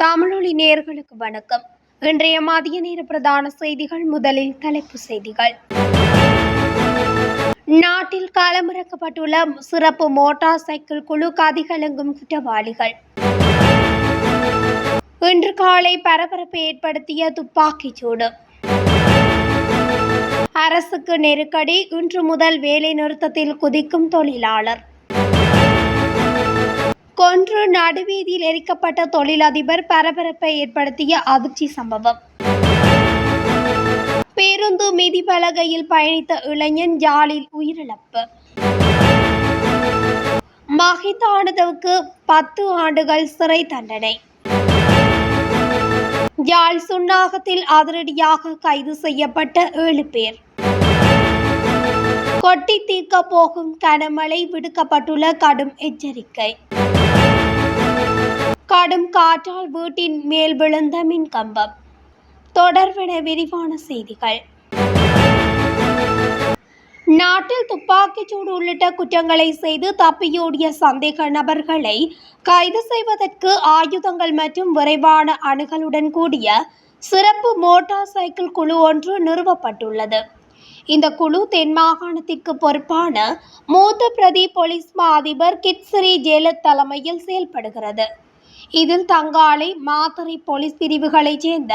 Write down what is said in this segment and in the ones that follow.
தமிழொலி நேர்களுக்கு வணக்கம். இன்றைய மதிய நேர பிரதான செய்திகள் முதலில் தலைப்பு செய்திகள். நாட்டில் களமிறக்கப்பட்டுள்ள சிறப்பு மோட்டார் சைக்கிள் குழு கதிகலங்கும் குற்றவாளிகள். இன்று காலை பரபரப்பை ஏற்படுத்திய துப்பாக்கிச் சூடு அரசுக்கு நெருக்கடி இன்று முதல் வேலை நிறுத்தத்தில் குதிக்கும் தொழிலாளர். கொன்று நடுவீதியில் எரிக்கப்பட்ட தொழிலதிபர் பரபரப்பை ஏற்படுத்திய அதிர்ச்சி சம்பவம். பேருந்து மிதிப்பலகையில் பயணித்த இளைஞன் ஜாலில் உயிரிழப்பு. மகிதானதுவுக்கு பத்து ஆண்டுகள் சிறை தண்டனை. யாழ் சுன்னாகத்தில் அதிரடியாக கைது செய்யப்பட்ட ஏழு பேர். கொட்டி தீர்க்க போகும் கனமழை விடுக்கப்பட்டுள்ள கடும் எச்சரிக்கை. கடும் காற்றால் வீட்டின் மேல் விழுந்த மின் கம்பம். தொடர்பென விரிவான செய்திகள். நாட்டில் துப்பாக்கிச்சூடு உள்ளிட்ட குற்றங்களை செய்து தப்பியோடிய சந்தேக நபர்களை கைது செய்வதற்கு ஆயுதங்கள் மற்றும் விரைவான அணுகளுடன் கூடிய சிறப்பு மோட்டார் சைக்கிள் குழு ஒன்று நிறுவப்பட்டுள்ளது. இந்த குழு தென் மாகாணத்திற்கு பொறுப்பான மூத்த பிரதி போலீஸ் மா அதிபர் கிட்ஸ்ரீ ஜெயலத் தலைமையில் செயல்படுகிறது. இதில் தங்காலை மாத்தறை போலீஸ் பிரிவுகளைச் சேர்ந்த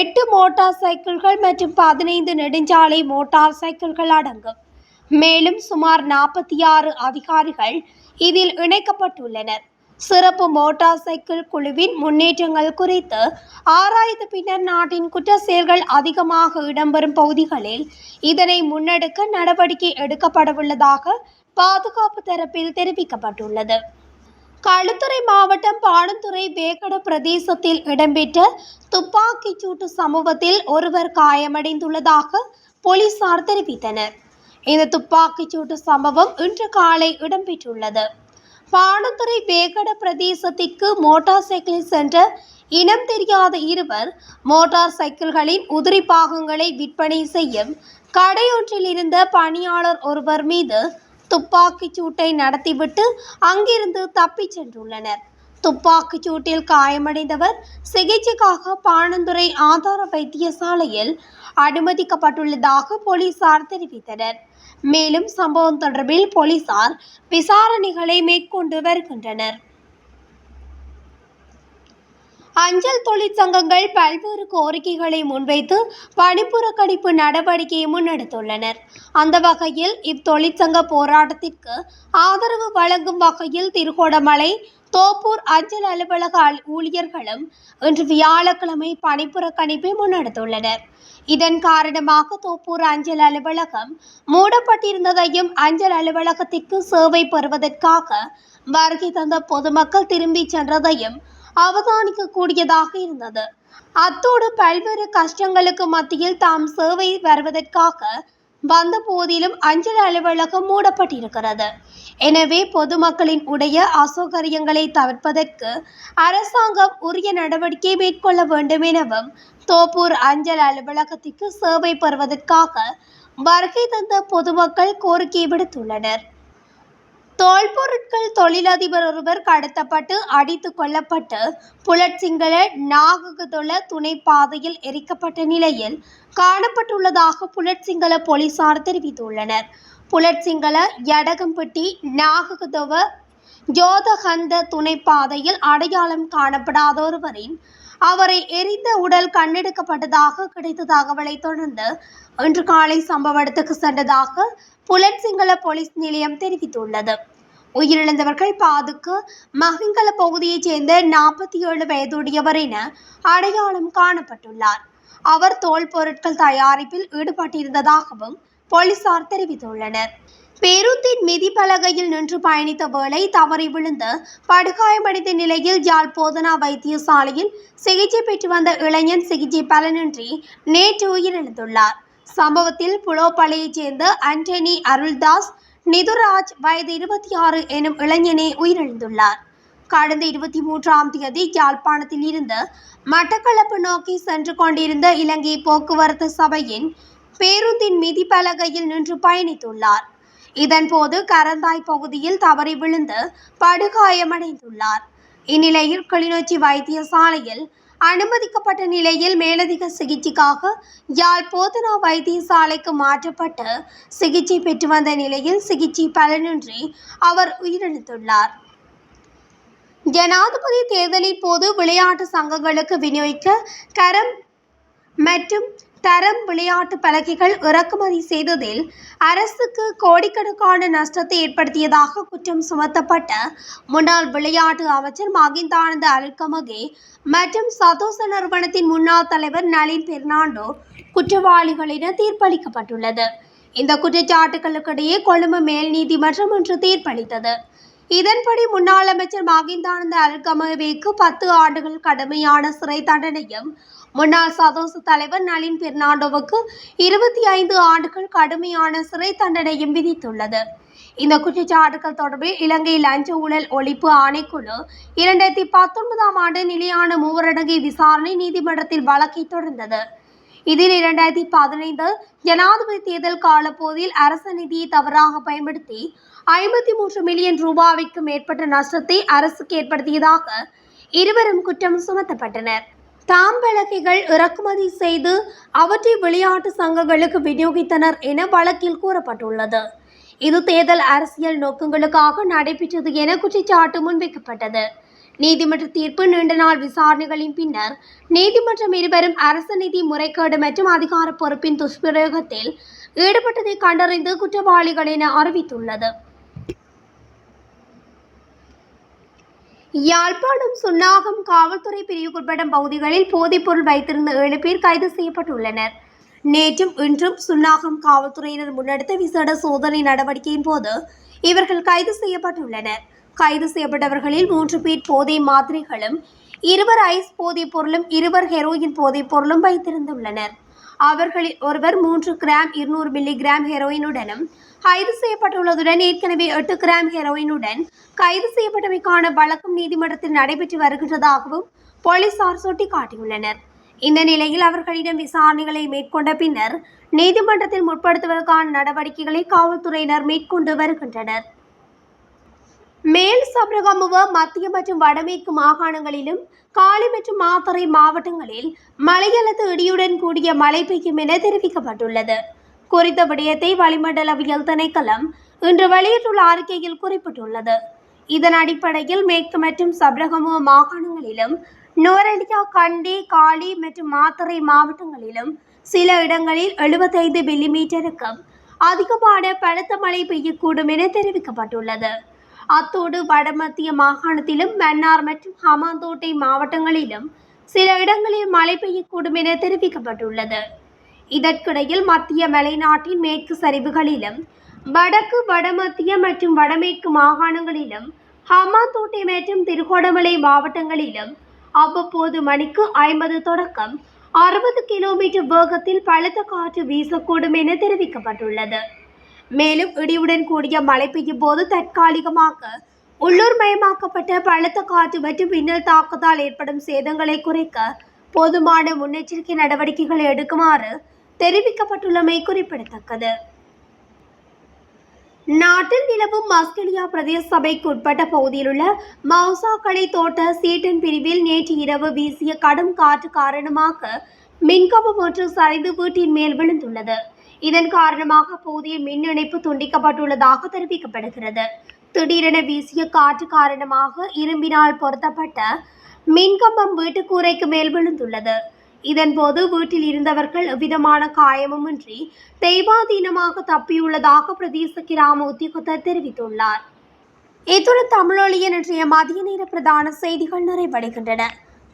எட்டு மோட்டார் சைக்கிள்கள் மற்றும் பதினைந்து நெடுஞ்சாலை மோட்டார் சைக்கிள்கள் அடங்கும். மேலும் சுமார் நாற்பத்தி ஆறு அதிகாரிகள் இதில் இணைக்கப்பட்டுள்ளனர். சிறப்பு மோட்டார் சைக்கிள் குழுவின் முன்னேற்றங்கள் குறித்து ஆராய்ந்த பின்னர் நாட்டின் குற்ற செயல்கள் அதிகமாக இடம்பெறும் பகுதிகளில் இதனை முன்னெடுக்க நடவடிக்கை எடுக்கப்படவுள்ளதாக பாதுகாப்பு தரப்பில் தெரிவிக்கப்பட்டுள்ளது. களுத்துறை மாவட்டம் பாணந்துறை வேகட பிரதேசத்தில் இடம்பெற்ற துப்பாக்கிச் சூட்டு சம்பவத்தில் ஒருவர் காயமடைந்துள்ளதாக போலீசார் தெரிவித்தனர் இந்த துப்பாக்கிச் சூட்டு சம்பவம் இன்று காலை இடம்பெற்றுள்ளது பாணந்துறை வேகட பிரதேசத்திற்கு மோட்டார் சைக்கிளில் சென்ற இனம் தெரியாத இருவர் மோட்டார் சைக்கிள்களின் உதிரி பாகங்களை விற்பனை செய்யும் கடையொன்றில் இருந்த பணியாளர் ஒருவர் மீது துப்பாக்கிச் சூட்டை நடத்திவிட்டு அங்கிருந்து தப்பிச் சென்றுள்ளனர். துப்பாக்கிச் சூட்டில் காயமடைந்தவர் சிகிச்சைக்காக பாணந்துறை ஆதார வைத்தியசாலையில் அனுமதிக்கப்பட்டுள்ளதாக போலீசார் தெரிவித்தனர். மேலும் சம்பவம் தொடர்பில் போலீசார் விசாரணைகளை மேற்கொண்டு வருகின்றனர். அஞ்சல் தொழிற்சங்கங்கள் பல்வேறு கோரிக்கைகளை முன்வைத்து பணிப்புறக்கணிப்பு நடவடிக்கையை முன்னெடுத்துள்ளனர். அந்த வகையில் இத்தொழிற்சங்க போராட்டத்திற்கு ஆதரவு வழங்கும் வகையில் திருகோணமலை தோப்பூர் அஞ்சல் அலுவலக அல்- ஊழியர்களும் இன்று வியாழக்கிழமை பணிப்புறக்கணிப்பை முன்னெடுத்துள்ளனர். இதன் காரணமாக தோப்பூர் அஞ்சல் அலுவலகம் மூடப்பட்டிருந்ததையும் அஞ்சல் அலுவலகத்திற்கு சேவை பெறுவதற்காக வருகை தந்த பொதுமக்கள் திரும்பிச் சென்றதையும் அவதானிக்கக்கூடியதாக இருந்தது. அத்தோடு பல்வேறு கஷ்டங்களுக்கு மத்தியில் தாம் சேவை வருவதற்காக வந்த போதிலும் அஞ்சல் அலுவலகம் மூடப்பட்டிருக்கிறது. எனவே பொதுமக்களின் உடைய அசௌகரியங்களை தவிர்ப்பதற்கு அரசாங்கம் உரிய நடவடிக்கை மேற்கொள்ள வேண்டும் எனவும் தோப்பூர் அஞ்சல் அலுவலகத்திற்கு சேவை பெறுவதற்காக வருகை தந்த பொதுமக்கள் கோரிக்கை விடுத்துள்ளனர். தோல்பொருட்கள் தொழிலதிபர் ஒருவர் கடத்தப்பட்டு அடித்து கொல்லப்பட்டு புலட்சிங்கள நாககதொல துணை பாதையில் எரிக்கப்பட்ட நிலையில் காணப்பட்டுள்ளதாக புலட்சிங்கள போலீசார் தெரிவித்துள்ளனர். புலட்சிங்கள யடகம்பட்டி நாககதொவ ஜோதகந்த துணை பாதையில் அடையாளம் காணப்படாத ஒருவரின் அவரை எரிந்த உடல் கண்டெடுக்கப்பட்டதாக கிடைத்த தகவலை தொடர்ந்து இன்று காலை சம்பவ இடத்துக்கு சென்றதாக புலன்சிங்கள போலீஸ் நிலையம் தெரிவித்துள்ளது. உயிரிழந்தவர்கள் பாதுக்கு மகிங்கல பகுதியைச் சேர்ந்த நாற்பத்தி ஏழு வயதுடையவர் என அடையாளம் காணப்பட்டுள்ளார். அவர் தோல் பொருட்கள் தயாரிப்பில் ஈடுபட்டிருந்ததாகவும் போலீசார் தெரிவித்துள்ளனர். பேருந்தின் மிதிப்பலகையில் நின்று பயணித்த வேளை தவறி விழுந்து படுகாயமடைந்த நிலையில் யாழ் போதனா வைத்தியசாலையில் சிகிச்சை பெற்று வந்த இளைஞன் சிகிச்சை பலனின்றி நேற்று உயிரிழந்துள்ளார். சம்பவத்தில் புலோப்பளையைச் சேர்ந்த ஆண்டனி அருள்தாஸ் நிதுராஜ் வயது இருபத்தி ஆறு எனும் இளைஞனே உயிரிழந்துள்ளார். கடந்த இருபத்தி மூன்றாம் தேதி யாழ்ப்பாணத்தில் இருந்து மட்டக்களப்பு நோக்கி சென்று கொண்டிருந்த இலங்கை போக்குவரத்து சபையின் பேருந்தின் மிதிப்பலகையில் நின்று பயணித்துள்ளார். இதன்போது கரந்தாய் பகுதியில் தவறி விழுந்து படுகாயமடைந்துள்ளார். இந்நிலையில் கிளிநொச்சி வைத்தியசாலையில் அனுமதிக்கப்பட்ட நிலையில் மேலதிக சிகிச்சைக்காக யாழ் போதனா வைத்தியசாலைக்கு மாற்றப்பட்டு சிகிச்சை பெற்று வந்த நிலையில் சிகிச்சை பலனின்றி அவர் உயிரிழந்துள்ளார். ஜனாதிபதி தேர்தலின் போது விளையாட்டு சங்கங்களுக்கு விநியோகிக்க கரம் மற்றும் தரம் விளையாட்டு பலகைகள் இறக்குமதி செய்ததில் அரசுக்கு கோடிக்கணக்கான நஷ்டத்தை ஏற்படுத்தியதாக குற்றம் சுமத்தப்பட்ட முன்னாள் விளையாட்டு அமைச்சர் மகிந்தானந்த அல்கமகே மற்றும் சதோச நிறுவனத்தின் முன்னாள் தலைவர் நளின் பெர்னாண்டோ குற்றவாளிகளின தீர்ப்பளிக்கப்பட்டுள்ளது. இந்த குற்றச்சாட்டுகளுக்கிடையே கொழும்பு மேல் நீதிமன்றம் இன்று தீர்ப்பளித்தது. இதன்படி முன்னாள் அமைச்சர் மகிந்தானந்த அல்கமவேக்கு பத்து ஆண்டுகள் கடுமையான சிறை தண்டனையும் முன்னாள் சதோச தலைவர் நளின் பெர்னாண்டோவுக்கு இருபத்தி ஐந்து ஆண்டுகள் கடுமையான சிறை தண்டனையும் விதித்துள்ளது. இந்த குற்றச்சாட்டுகள் தொடர்பில் இலங்கை லஞ்ச ஊழல் ஒழிப்பு ஆணைக்குழு இரண்டாயிரத்தி பத்தொன்பதாம் ஆண்டு நிலையான மூவரடங்கை விசாரணை நீதிமன்றத்தில் வழக்கை தொடர்ந்தது. இதில் இரண்டாயிரத்தி பதினைந்து ஜனாதிபதி தேர்தல் காலப்போதில் அரசு நிதியை தவறாக பயன்படுத்தி ஐம்பத்தி மூன்று மில்லியன் ரூபாய்க்கு மேற்பட்ட நஷ்டத்தை அரசுக்கு ஏற்படுத்தியதாக இருவரும் குற்றம் சுமத்தப்பட்டனர். தாம்பலகைகள் இறக்குமதி செய்து அவற்றை விளையாட்டு சங்கங்களுக்கு விநியோகித்தனர் என வழக்கில் கூறப்பட்டுள்ளது. இது தேர்தல் அரசியல் நோக்கங்களுக்காக நடைபெற்றது என குற்றச்சாட்டு முன்வைக்கப்பட்டது. நீதிமன்ற தீர்ப்பு நீண்ட நாள் விசாரணைகளின் பின்னர் நீதிமன்றம் இருவரும் அரசு நிதி முறைகேடு மற்றும் அதிகார பொறுப்பின் துஷ்பிரயோகத்தில் ஈடுபட்டதை கண்டறிந்து குற்றவாளிகள் என அறிவித்துள்ளது. யாழ்ப்பாணம் சுன்னாகம் காவல்துறை பிரிவுக்குட்பட்ட பகுதிகளில் போதைப்பொருள் வைத்திருந்த ஏழு பேர் கைது செய்யப்பட்டுள்ளனர். நேற்றும் இன்றும் சுன்னாகம் காவல்துறையினர் முன்னெடுத்த விசேட சோதனை நடவடிக்கையின் போது இவர்கள் கைது செய்யப்பட்டுள்ளனர். கைது செய்யப்பட்டவர்களில் மூன்று பேர் போதை மாத்திரைகளும் இருவர் ஐஸ் போதைப் பொருளும் இருவர் ஹெரோயின் போதைப் பொருளும் வைத்திருந்துள்ளனர். அவர்களில் ஒருவர் மூன்று கிராம் இருநூறு மில்லி கிராம் ஹெரோயினுடனும் கைது செய்யப்பட்டுள்ளதுடன் ஏற்கனவே எட்டு கிராம் ஹெரோயினுடன் கைது செய்யப்பட்டமைக்கான வழக்கம் நீதிமன்றத்தில் நடைபெற்று வருகின்றதாகவும் போலீசார் சுட்டிக்காட்டியுள்ளனர். இந்த நிலையில் அவர்களிடம் விசாரணைகளை மேற்கொண்ட பின்னர் நீதிமன்றத்தில் முற்படுத்துவதற்கான நடவடிக்கைகளை காவல்துறையினர் மேற்கொண்டு வருகின்றனர். மேல் சபரகமுவ மத்திய மற்றும் வடமேற்கு மாகாணங்களிலும் காலி மற்றும் மாத்தறை மாவட்டங்களில் மழை அல்லது இடியுடன் கூடிய மழை பெய்யும் என தெரிவிக்கப்பட்டுள்ளது. குறித்த விடயத்தை வளிமண்டலவியல் திணைக்களம் இன்று வெளியிட்டுள்ள அறிக்கையில் குறிப்பிட்டுள்ளது. இதன் அடிப்படையில் மேற்கு மற்றும் சபரகமுவ மாகாணங்களிலும் நுவரெலியா கண்டி காலி மற்றும் மாத்தறை மாவட்டங்களிலும் சில இடங்களில் எழுபத்தைந்து மில்லிமீட்டருக்கும் அதிகமான பலத்த மழை பெய்யக்கூடும் என தெரிவிக்கப்பட்டுள்ளது. அத்தோடு வடமத்திய மாகாணத்திலும் மன்னார் மற்றும் ஹமாந்தோட்டை மாவட்டங்களிலும் சில இடங்களில் மழை பெய்யக்கூடும் என தெரிவிக்கப்பட்டுள்ளது. இதற்கிடையில் மத்திய மலைநாட்டின் மேற்கு சரிவுகளிலும் வடக்கு வடமத்திய மற்றும் வடமேற்கு மாகாணங்களிலும் ஹமாந்தோட்டை மற்றும் திருகோணமலை மாவட்டங்களிலும் அவ்வப்போது மணிக்கு ஐம்பது தொடக்கம் அறுபது கிலோமீட்டர் வேகத்தில் பலத்த காற்று வீசக்கூடும் என தெரிவிக்கப்பட்டுள்ளது. மேலும் இடியுடன் கூடிய மழை பெய்யும் போது தற்காலிகமாக உள்ளூர் மயமாக்கப்பட்ட பலத்த காற்று மற்றும் மின்னல் தாக்கத்தால் ஏற்படும் சேதங்களை குறைக்க போதுமான முன்னெச்சரிக்கை நடவடிக்கைகளை எடுக்குமாறு தெரிவிக்கப்பட்டுள்ளமை குறிப்பிடத்தக்கது. நாட்டில் நிலவும் ஆஸ்திரேலியா பிரதேச சபைக்கு உட்பட்ட பகுதியில் உள்ள மவுசாக்கடை தோட்ட சீட்டன் பிரிவில் நேற்று இரவு வீசிய கடும் காற்று காரணமாக மின்கம்பம் ஒன்று சரிந்து வீட்டின் மேல் விழுந்துள்ளது. இதன் காரணமாக போதிய மின் இணைப்பு துண்டிக்கப்பட்டுள்ளதாக தெரிவிக்கப்படுகிறது. திடீரென வீசிய காற்று காரணமாக இரும்பினால் பொருத்தப்பட்ட மின்கம்பம் வீட்டுக்கூரைக்கு மேல் விழுந்துள்ளது. இதன்போது வீட்டில் இருந்தவர்கள் எவ்விதமான காயமுமின்றி தெய்வாதீனமாக தப்பியுள்ளதாக பிரதேச கிராம உத்தியோகத்தர் தெரிவித்துள்ளார். இத்துடன் தமிழொழியின் இன்றைய மதிய நேர பிரதான செய்திகள் நிறைவடைகின்றன.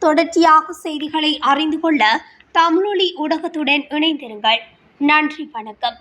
தொடர்ச்சியாக செய்திகளை அறிந்து கொள்ள தமிழொலி ஊடகத்துடன் இணைந்திருங்கள். நன்றி வணக்கம்.